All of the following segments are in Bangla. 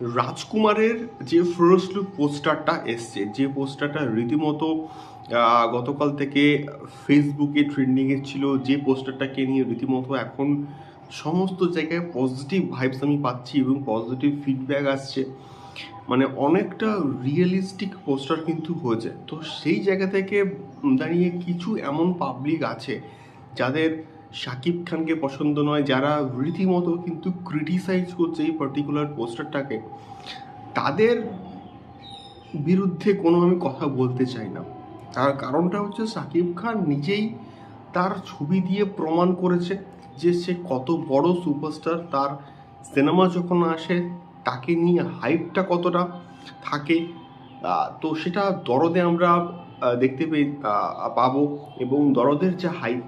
রাজকুমারের যে ফার্স্ট লুক পোস্টারটা এসছে, যে পোস্টারটা রীতিমতো গতকাল থেকে ফেসবুকে ট্রেন্ডিংয়ে ছিল, যে পোস্টারটাকে নিয়ে রীতিমতো এখন সমস্ত জায়গায় পজিটিভ ভাইবস আমি পাচ্ছি এবং পজিটিভ ফিডব্যাক আসছে। মানে অনেকটা রিয়েলিস্টিক পোস্টার কিন্তু হয়েছে। তো সেই জায়গা থেকে দাঁড়িয়ে কিছু এমন পাবলিক আছে, যাদের শাকিব খানকে পছন্দ নয়, যারা রীতিমতো কিন্তু ক্রিটিসাইজ করছে এই পার্টিকুলার পোস্টারটাকে তাদের বিরুদ্ধে কোনো আমি কথা বলতে চাই না। তার কারণটা হচ্ছে শাকিব খান নিজেই তার ছবি দিয়ে প্রমাণ করেছে যে সে কত বড় সুপারস্টার তার সিনেমা যখন আসে, তাকে নিয়ে হাইপটা কতটা থাকে তো সেটা দরদে আমরা দেখতে পেয়ে পাবো। এবং দরদের যে হাইপ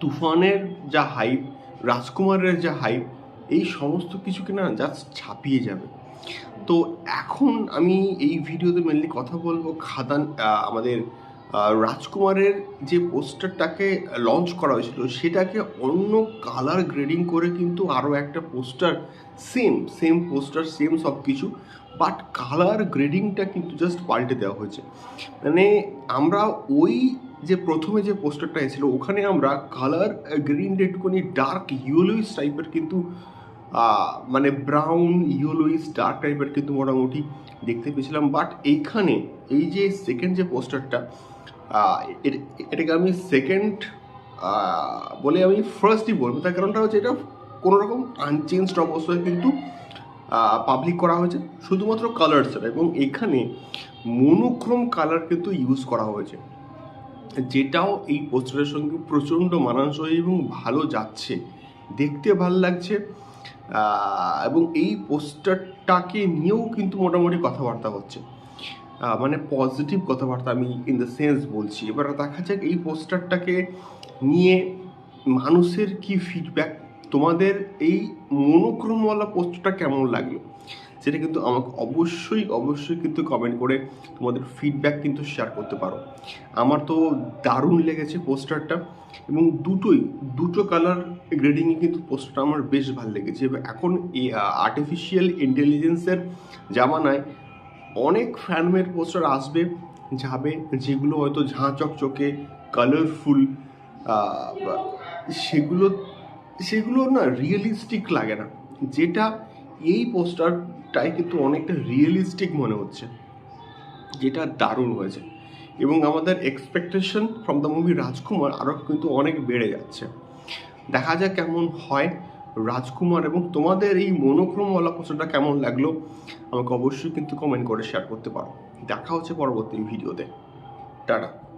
তুফানের যা হাইপ রাজকুমারের যা হাইপ এই সমস্ত কিছুকে না জাস্ট ছাপিয়ে যাবে। তো এখন আমি এই ভিডিওতে মেনলি কথা বলব খাদান আমাদের রাজকুমারের যে পোস্টারটাকে লঞ্চ করা হয়েছিল, সেটাকে অন্য কালার গ্রেডিং করে কিন্তু আরও একটা poster same same poster same সব কিছু বাট কালার গ্রেডিংটা কিন্তু জাস্ট পাল্টে দেওয়া হয়েছে। মানে আমরা ওই যে প্রথমে যে পোস্টারটা এসেছিল, ওখানে আমরা কালার গ্রিন একটুখানি ডার্ক ইয়েলোইস টাইপের কিন্তু মানে ব্রাউন ইয়েলোইস ডার্ক টাইপের কিন্তু মোটামুটি দেখতে পেয়েছিলাম বাট এইখানে এই যে সেকেন্ড যে পোস্টারটা এটাকে আমি সেকেন্ড বলে আমি ফার্স্টই বলব। তার কারণটা হচ্ছে এটা কোনো রকম আনচেঞ্জড অবস্থায় কিন্তু পাবলিক করা হয়েছে। শুধুমাত্র কালার ছাড়া। এবং এখানে মনোক্রোম কালার কিন্তু ইউজ করা হয়েছে। যেটাও এই পোস্টারের সঙ্গে প্রচণ্ড মানানসই এবং ভালো যাচ্ছে। দেখতে ভালো লাগছে। এবং এই পোস্টারটাকে নিয়েও কিন্তু মোটামুটি কথাবার্তা হচ্ছে। মানে পজিটিভ কথাবার্তা আমি ইন দ্য সেন্স বলছি। এবার দেখা যাক এই পোস্টারটাকে নিয়ে মানুষের কি ফিডব্যাক তোমাদের এই মনোক্রমওয়ালা পোস্টারটা কেমন লাগল? সেটা কিন্তু আমাকে অবশ্যই অবশ্যই কিন্তু কমেন্ট করে তোমাদের ফিডব্যাক কিন্তু শেয়ার করতে পারো। আমার তো দারুণ লেগেছে পোস্টারটা এবং দুটোই, দুটো কালার গ্রেডিংয়ে কিন্তু পোস্টারটা আমার বেশ ভালো লেগেছে। এখন এই আর্টিফিশিয়াল ইন্টেলিজেন্সের জামানায় অনেক ফ্যানমেড পোস্টার আসবে, যাবে, যেগুলো হয়তো ঝাঁ চকচকে কালারফুল সেগুলো সেগুলো না রিয়েলিস্টিক লাগে না। যেটা এই পোস্টারটাই কিন্তু অনেকটা রিয়েলিস্টিক মনে হচ্ছে, যেটা দারুণ হয়েছে। এবং আমাদের expectation from the movie Rajkumar আরও কিন্তু অনেক বেড়ে যাচ্ছে। দেখা যাক কেমন হয়। রাজকুমার এবং তোমাদের এই মনোক্রম পোস্টারটা কেমন লাগল? আমাকে অবশ্যই কিন্তু কমেন্ট করে শেয়ার করতে পারো। দেখা হচ্ছে পরবর্তী ভিডিওতে টাটা।